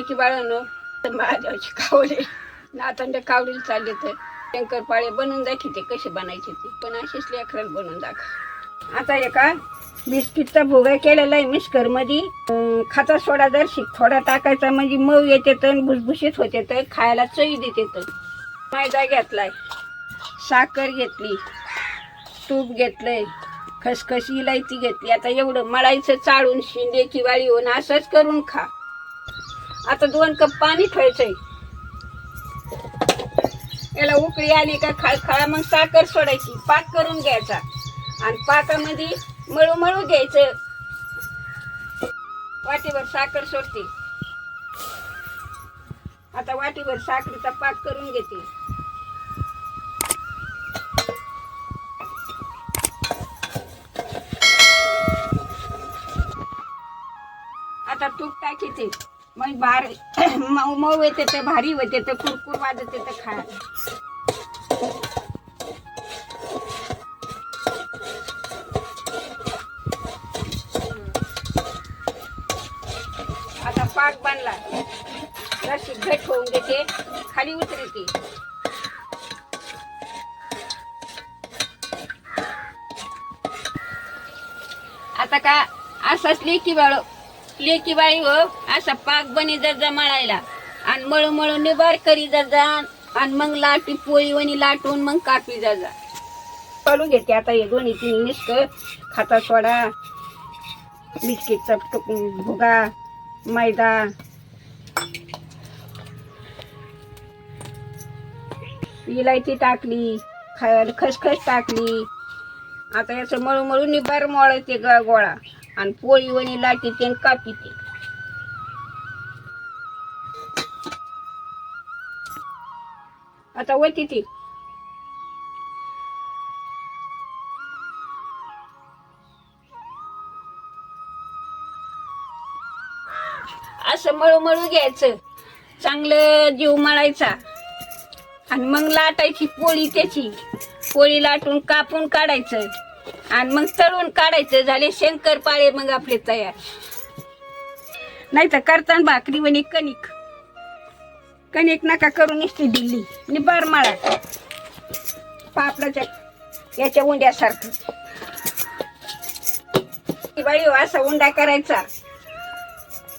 की बाळानं महादेवाची कावले नातंड कावडीला चालले तर शंकरपाळे बनवून दाखवते कसे बनायचे ते. पण असेच लेकराला बनवून दाखव. आता एका बिस्किटचा भोगा केलेला आहे मिस्करमध्ये खाता सोडा जर शिक थोडा टाकायचा म्हणजे मऊ येते तर भुसभुशीत होते तर खायला चवी देते तर. मैदा घेतलाय साखर घेतली तूप घेतलंय खसखशी इलायची घेतली. आता एवढं मळायचं चाळून शिंदे किवाळी होऊन असंच करून खा. आता दोन कप पाणी ठेवायचंय. याला उकळी आली का खळखळा मग साखर सोडायची पाक करून घ्यायचा. आणि पाकामध्ये मळू मळू घ्यायचं वाटीभर साखर सोडते. आता वाटीभर साखरेचा पाक करून घेते. आता तूप टाकीते मग भार मऊ मऊ येते तर भारी होते तर कुरकुर वाजते तर खा आता पाक बांधला जशी घट होऊन देते खाली उतरते. आता का असली लेकी बाळ. लेकी बाई हो असा पाक बनी जर जा मळायला. आणि मळू मळू निबार करी जा जा आणि मग लाटी पोळी वणी लाटून मग कापी जा जा. चालू घेते आता हे दोन्ही तीन मिस्क खाता सोडा बिस्किटचा भुगा मैदा. इलायची टाकली खसखस टाकली. आता याचं मळू मळू निबार मळते ग गोळा. आणि पोळी वणी लाटी ते कापी ते आता वती ती. असं मळू मळू घ्यायचं. चांगलं जीव मळायचा. आणि मग लाटायची पोळी त्याची. पोळी लाटून कापून काढायचं. आणि मग तळून काढायचं झाले शंकरपाळे मग आपले तयार. नाही तर करताना भाकरी वणी कणिक. कणिक नका करून नुसती दिल्ली. आणि बारमाळा. पापडाच्या याच्या उंड्यासारखं. ती बाई हो, असा उंडा करायचा.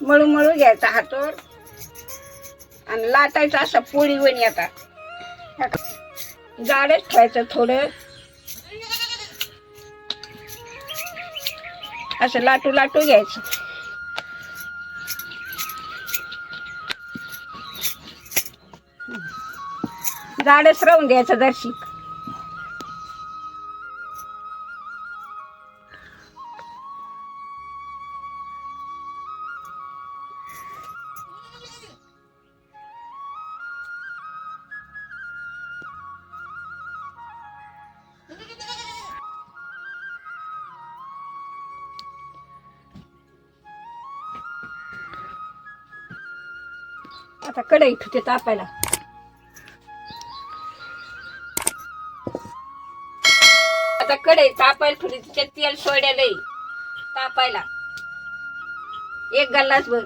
मळू मळू घ्यायचा हातोर आणि लाटायचा असा पोळी वणी आता. जाडच ठेवायचं थोडं. असं लाटू लाटू घ्यायचं. जाडच राहून द्यायचं दर्शिक आता कढई ठेवते तापायला. आता कढई तापायला ठेवली तिच्यात तेल सोड्यालंय तापायला. एक गल्लाच भर.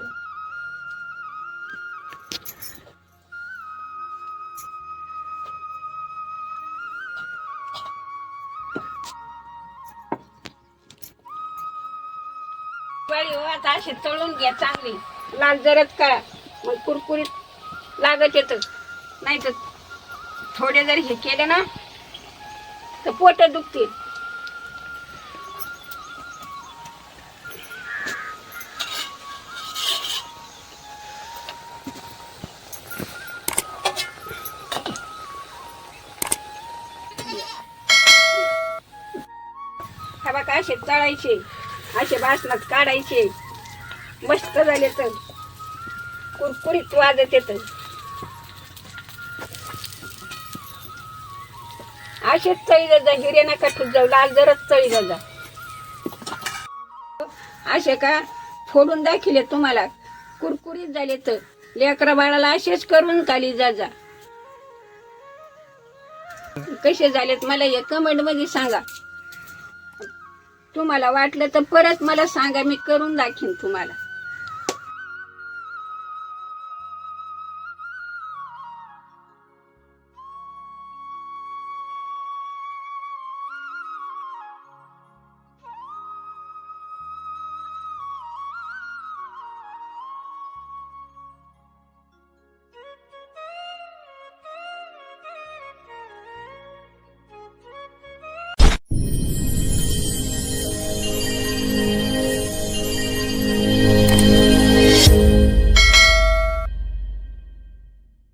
हो, आता असे तळून घ्या चांगली. लाल जरच करा मग कुरकुरीत लागत येत. नाही तर थोडे जर हे केले ना तर पोट दुखतील. असे तळायचे असे बासनात काढायचे. मस्त झाले तर. कुरकुरीत वाजत येत असेच चळी जा हिरे नका ठुत जाऊ लाल जरच चळी जा. असे का? फोडून दाखिले तुम्हाला. कुरकुरीत झाले तर. लेकरा बाळाला असेच करून खाली जा जा. कसे झालेत मला हे कमेंटमध्ये सांगा. तुम्हाला वाटलं तर परत मला सांगा मी करून दाखीन तुम्हाला.